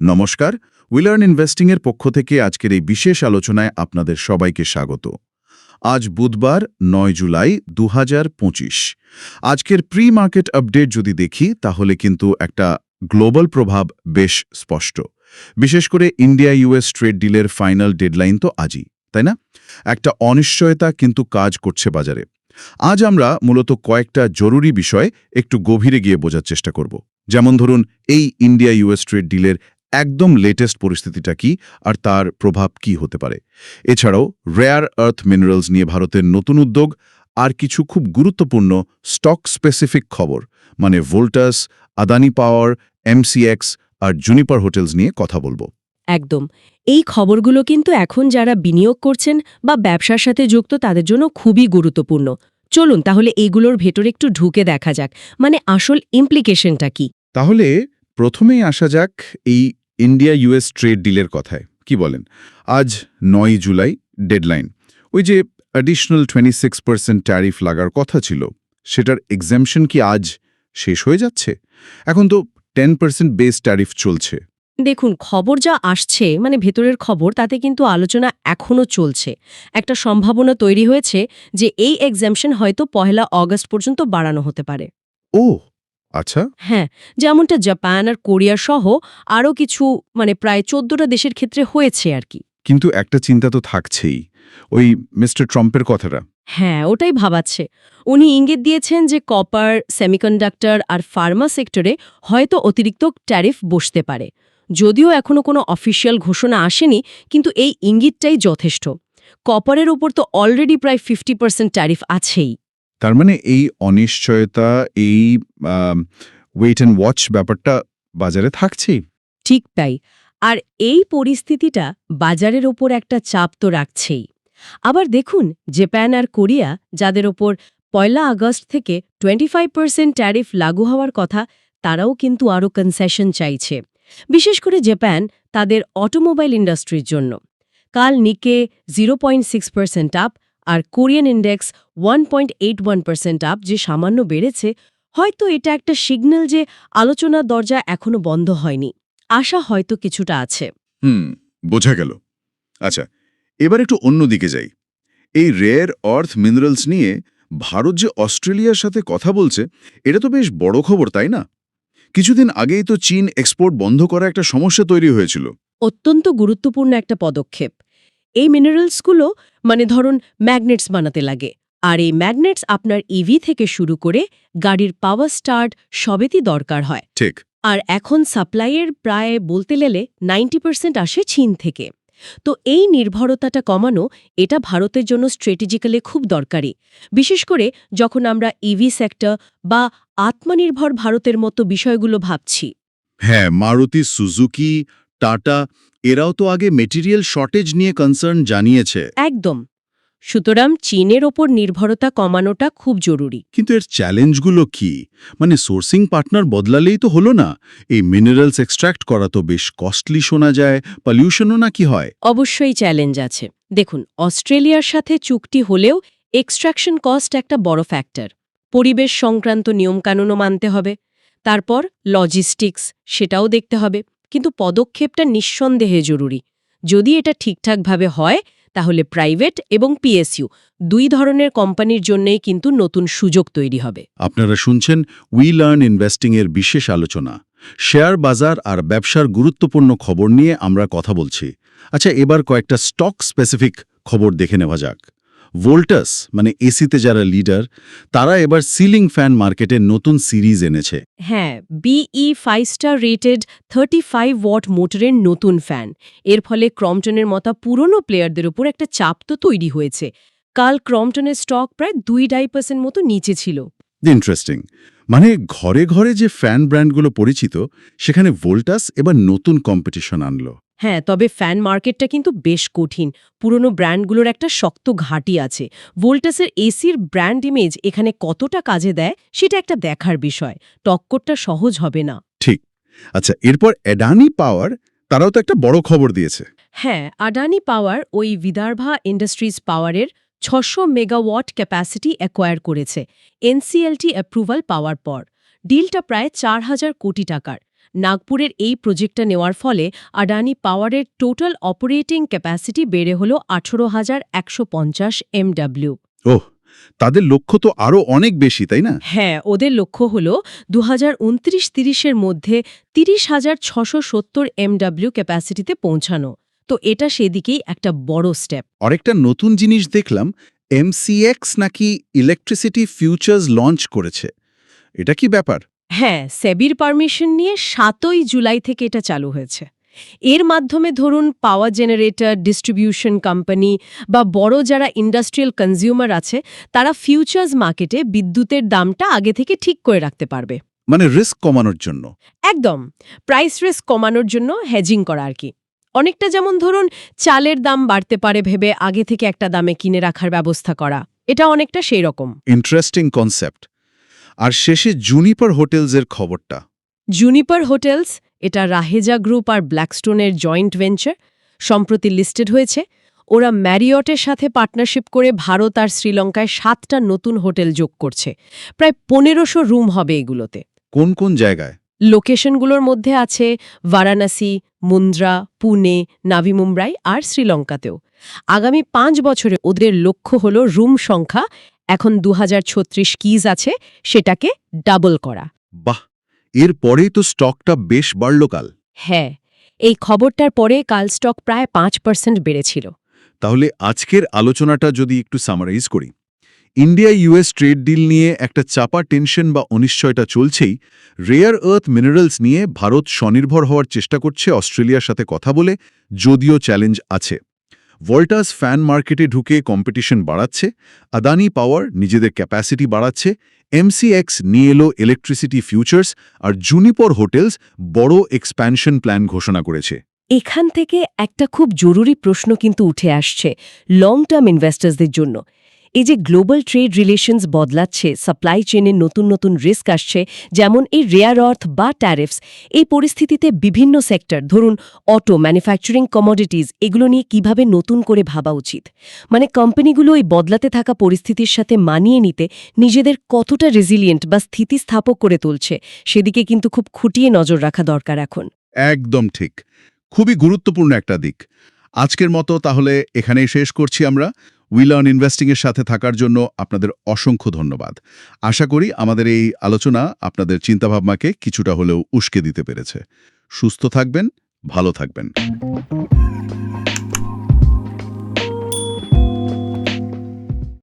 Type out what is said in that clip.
নমস্কার উইলার্ন ইনভেস্টিং এর পক্ষ থেকে আজকের এই বিশেষ আলোচনায় আপনাদের সবাইকে স্বাগত। আজ বুধবার, নয় জুলাই দু হাজার পঁচিশ। আজকের প্রি মার্কেট আপডেট যদি দেখি, তাহলে কিন্তু একটা গ্লোবাল প্রভাব বেশ স্পষ্ট। বিশেষ করে ইন্ডিয়া ইউএস ট্রেড ডিলের ফাইনাল ডেডলাইন তো আজই, তাই না? একটা অনিশ্চয়তা কিন্তু কাজ করছে বাজারে। আজ আমরা মূলত কয়েকটা জরুরি বিষয় একটু গভীরে গিয়ে বোঝার চেষ্টা করব। যেমন ধরুন, এই ইন্ডিয়া ইউএস ট্রেড ডিলের একদম লেটেস্ট পরিস্থিতিটা কি আর তার প্রভাব কি হতে পারে। এছাড়াও রেয়ার আর্থ মিনারেলস নিয়ে ভারতের নতুন উদ্যোগ আর কিছু খুব গুরুত্বপূর্ণ স্টক স্পেসিফিক খবর মানে ভোল্টাস আদানি পাওয়ার এমসিএক্স আর জুনিপার হোটেলস নিয়ে কথা বলব। একদম। এই খবরগুলো কিন্তু এখন যারা বিনিয়োগ করছেন বা ব্যবসার সাথে যুক্ত তাদের জন্য খুবই গুরুত্বপূর্ণ। চলুন তাহলে এইগুলোর ভেতরে একটু ঢুকে দেখা যাক মানে আসল ইমপ্লিকেশনটা কি? তাহলে প্রথমেই আসা যাক এই ইন্ডিয়া ইউএস ট্রেড ডিলের কথায় কি বলেন? আজ নয় জুলাই ডেডলাইন। ওই যে additional twenty six percent tariff লাগার কথা ছিল সেটার এক্সামশন কি আজ শেষ হয়ে যাচ্ছে? এখন তো টেন পার্সেন্ট বেস ট্যারিফ চলছে। দেখুন খবর যা আসছে মানে ভেতরের খবর তাতে কিন্তু আলোচনা এখনও চলছে। একটা সম্ভাবনা তৈরি হয়েছে যে এই এক্সামশন হয়তো পহেলা অগস্ট পর্যন্ত বাড়ানো হতে পারে। ও আচ্ছা। হ্যাঁ যেমনটা জাপান আর কোরিয়া সহ আরও কিছু মানে প্রায় চোদ্দটা দেশের ক্ষেত্রে হয়েছে আর কি। কিন্তু একটা চিন্তা তো থাকছেই। ওই মিস্টার ট্রাম্পের কথাটা। হ্যাঁ ওটাই ভাবাচ্ছে। উনি ইঙ্গিত দিয়েছেন যে কপার সেমিকন্ডাক্টর আর ফার্মা সেক্টরে হয়তো অতিরিক্ত ট্যারিফ বসতে পারে। যদিও এখনও কোনো অফিসিয়াল ঘোষণা আসেনি কিন্তু এই ইঙ্গিতটাই যথেষ্ট। কপারের ওপর তো অলরেডি প্রায় ফিফটি পার্সেন্ট ট্যারিফ আছেই। তার মানে এই অনিশ্চয়তা, এই ওয়েট অ্যান্ড ওয়াচ ব্যাপারটা বাজারে থাকছেই। ঠিক তাই। আর এই পরিস্থিতিটা বাজারের ওপর একটা চাপ তো রাখছেই। আবার দেখুন জাপান আর কোরিয়া যাদের ওপর পয়লা আগস্ট থেকে টোয়েন্টি ফাইভ ট্যারিফ লাগু হওয়ার কথা, তারাও কিন্তু আরও কনসেশন চাইছে। বিশেষ করে জাপান তাদের অটোমোবাইল ইন্ডাস্ট্রির জন্য। কাল Nikkei zero point six percent up আর Korean index one point eight one percent up যে সামান্য বেড়েছে হয়তো এটা একটা সিগন্যাল যে আলোচনার দরজা এখনও বন্ধ হয়নি। আশা হয়তো কিছুটা আছে। হুম বোঝা গেল। আচ্ছা এবার একটু অন্যদিকে যাই। এই রেয়ার অর্থ মিনারেলস নিয়ে ভারত যে অস্ট্রেলিয়ার সাথে কথা বলছে এটা তো বেশ বড় খবর তাই না? কিছুদিন আগেই তো চীন এক্সপোর্ট বন্ধ করা একটা সমস্যা তৈরি হয়েছিল। অত্যন্ত গুরুত্বপূর্ণ একটা পদক্ষেপ। এই মিনারেলসগুলো মানে ধরুন ম্যাগনেটস বানাতে লাগে। আর এই ম্যাগনেটস আপনার ইভি থেকে শুরু করে গাড়ির পাওয়ার স্টার্ট সবেতই দরকার হয়। ঠিক। আর এখন সাপ্লাইয়ের প্রায় বলতে গেলে নাইনটি পার্সেন্ট আসে চীন থেকে। তো এই নির্ভরতাটা কমানো এটা ভারতের জন্য স্ট্র্যাটেজিক্যালি খুব দরকারি। বিশেষ করে যখন আমরা ইভি সেক্টর বা আত্মনির্ভর ভারতের মতো বিষয়গুলো ভাবছি। হ্যাঁ মারুতি সুজুকি টাটা এরাও তো আগে মেটেরিয়াল শর্টেজ নিয়ে কনসার্ন জানিয়েছে। একদম। সুতরাং চীনের ওপর নির্ভরতা কমানোটা খুব জরুরি। কিন্তু এর চ্যালেঞ্জগুলো কি? মানে সোর্সিং পার্টনার বদলালেই তো হলো না। এই মিনারেলস এক্সট্র্যাক্ট করা তো বেশ কস্টলি শোনা যায় পলিউশনও না কি হয়? অবশ্যই চ্যালেঞ্জ আছে। দেখুন অস্ট্রেলিয়ার সাথে চুক্তি হলেও এক্সট্রাকশন কস্ট একটা বড় ফ্যাক্টর পরিবেশ সংক্রান্ত নিয়মকানুনও মানতে হবে। তারপর লজিস্টিক্স সেটাও দেখতে হবে। কিন্তু পদক্ষেপটা নিঃসন্দেহে জরুরি। যদি এটা ঠিকঠাকভাবে হয়, তাহলে প্রাইভেট এবং পিএসইউ দুই ধরনের কোম্পানির জন্যই কিন্তু নতুন সুযোগ তৈরি হবে। আপনারা শুনছেন উই লার্ন ইনভেস্টিং এর বিশেষ আলোচনা। শেয়ার বাজার আর ব্যবসার গুরুত্বপূর্ণ খবর নিয়ে আমরা কথা বলছি। আচ্ছা এবার কয়েকটা স্টক স্পেসিফিক খবর দেখে নেওয়া যাক। ভোল্টাস মানে এসিতে যারা লিডার তারা এবার সিলিং ফ্যান মার্কেটে নতুন সিরিজ এনেছে। হ্যাঁ BEE five star rated thirty five watt মোটরের নতুন ফ্যান এর ফলে ক্রমটনের মতো পুরনো প্লেয়ারদের উপর একটা চাপ তো তৈরি হয়েছে। কাল ক্রমটনের স্টক প্রায় দুই ডাই পার্সেন্ট মতো নিচে ছিল। ইন্টারেস্টিং মানে ঘরে ঘরে যে ফ্যান ব্র্যান্ডগুলো পরিচিত সেখানে ভোল্টাস এবার নতুন কম্পিটিশন আনলো। হ্যাঁ তবে ফ্যান মার্কেটটা কিন্তু বেশ কঠিন। পুরনো ব্র্যান্ডগুলোর একটা শক্ত ঘাঁটি আছে। ভোল্টাসের এসির ব্র্যান্ড ইমেজ এখানে কতটা কাজে দেয় সেটা একটা দেখার বিষয়। টক্করটা সহজ হবে না। ঠিক। আচ্ছা এরপর অ্যাডানি পাওয়ার তারাও তো একটা বড় খবর দিয়েছে। হ্যাঁ আডানি পাওয়ার ওই বিদার্ভা ইন্ডাস্ট্রিজ পাওয়ারের ছশো মেগাওয়াট ক্যাপাসিটি অ্যাকোয়ার করেছে। এনসিএলটি অ্যাপ্রুভাল পাওয়ার পর। ডিলটা প্রায় চার হাজার কোটি টাকার। নাগপুরের এই প্রজেক্টটা নেওয়ার ফলে আডানি পাওয়ারের টোটাল অপারেটিং ক্যাপাসিটি বেড়ে হল আঠারো হাজার একশো পঞ্চাশ এমডাব্লিউ। ওহ তাদের লক্ষ্য তো আরও অনেক বেশি তাই না? হ্যাঁ ওদের লক্ষ্য হল দু হাজার উনত্রিশ তিরিশের মধ্যে তিরিশ হাজার ছশো সত্তর এমডাব্লিউ ক্যাপাসিটিতে পৌঁছানো। তো এটা সেদিকেই একটা বড় স্টেপ। আরেকটা নতুন জিনিস দেখলাম এমসিএক্স নাকি ইলেকট্রিসিটি ফিউচার্স লঞ্চ করেছে। এটা কি ব্যাপার? হ্যাঁ সেবির পারমিশন নিয়ে সাতই জুলাই থেকে এটা চালু হয়েছে। এর মাধ্যমে ধরুন পাওয়ার জেনারেটর ডিস্ট্রিবিউশন কোম্পানি বা বড় যারা ইন্ডাস্ট্রিয়াল কনজিউমার আছে তারা ফিউচার্স মার্কেটে বিদ্যুতের দামটা আগে থেকে ঠিক করে রাখতে পারবে। মানে রিস্ক কমানোর জন্য? একদম। প্রাইস রিস্ক কমানোর জন্য হেজিং করা আর কি। অনেকটা যেমন ধরুন চালের দাম বাড়তে পারে ভেবে আগে থেকে একটা দামে কিনে রাখার ব্যবস্থা করা। এটা অনেকটা সেই রকম। ইন্টারেস্টিং কনসেপ্ট আর শেষে জুনিপার হোটেলসের খবরটা। জুনিপার হোটেলস এটা রাহেজা গ্রুপ আর ব্ল্যাকস্টোনের জয়েন্ট ভেঞ্চার সম্প্রতি লিস্টেড হয়েছে। ওরা ম্যারিয়টের সাথে পার্টনারশিপ করে ভারত আর শ্রীলঙ্কায় সাতটা নতুন হোটেল যোগ করছে। প্রায় পনেরোশো রুম হবে এগুলোতে। কোন কোন জায়গায়? লোকেশনগুলোর মধ্যে আছে বারাণসী মুন্দ্রা পুনে নাভি মুম্বাই আর শ্রীলঙ্কাতেও। আগামী পাঁচ বছরে ওদের লক্ষ্য হল রুম সংখ্যা এখন দু হাজার ছত্রিশ কিজ আছে সেটাকে ডাবল করা। বাহ এর পরেই তো স্টকটা বেশ বাড়ল কাল। হ্যাঁ এই খবরটার পরে কাল স্টক প্রায় পাঁচ পার্সেন্ট বেড়েছিল। তাহলে আজকের আলোচনাটা যদি একটু সামারাইজ করি। ইন্ডিয়া ইউএস ট্রেড ডিল নিয়ে একটা চাপা টেনশন বা অনিশ্চয়তা চলছেই রেয়ার আর্থ মিনারেলস নিয়ে ভারত স্বনির্ভর হওয়ার চেষ্টা করছে অস্ট্রেলিয়ার সাথে কথা বলে যদিও চ্যালেঞ্জ আছে। ভল্টাস ফ্যান মার্কেটে ঢুকে কম্পিটিশন বাড়াচ্ছে আদানি পাওয়ার নিজেদের ক্যাপাসিটি বাড়াচ্ছে এমসিএক্স নিয়ে এলো ইলেকট্রিসিটি ফিউচার্স আর জুনিপর হোটেলস বড় এক্সপ্যানশন প্ল্যান ঘোষণা করেছে। এখান থেকে একটা খুব জরুরি প্রশ্ন কিন্তু উঠে আসছে লং টার্ম ইনভেস্টার্সদের জন্য। এই যে গ্লোবাল ট্রেড রিলেশনস বদলাচ্ছে সাপ্লাই চেনে নতুন নতুন রিস্ক আসছে, যেমন এই রেয়ার অর্থ বা ট্যারিফস এই পরিস্থিতিতে বিভিন্ন সেক্টর ধরুন অটো ম্যানুফ্যাকচারিং কমোডিটিজ এগুলো নিয়ে কীভাবে নতুন করে ভাবা উচিত? মানে কোম্পানিগুলো এই বদলাতে থাকা পরিস্থিতির সাথে মানিয়ে নিতে নিজেদের কতটা রেজিলিয়েন্ট বা স্থিতিস্থাপক করে তুলছে, সেদিকে কিন্তু খুব খুঁটিয়ে নজর রাখা দরকার এখন। একদম ঠিক। খুবই গুরুত্বপূর্ণ একটা দিক। আজকের মতো তাহলে এখানেই শেষ করছি আমরা। উইলার্ন ইনভেস্টিংয়ের সাথে থাকার জন্য আপনাদের অসংখ্য ধন্যবাদ। আশা করি আমাদের এই আলোচনা আপনাদের চিন্তাভাবনাকে কিছুটা হলেও উস্কে দিতে পেরেছে। সুস্থ থাকবেন, ভালো থাকবেন।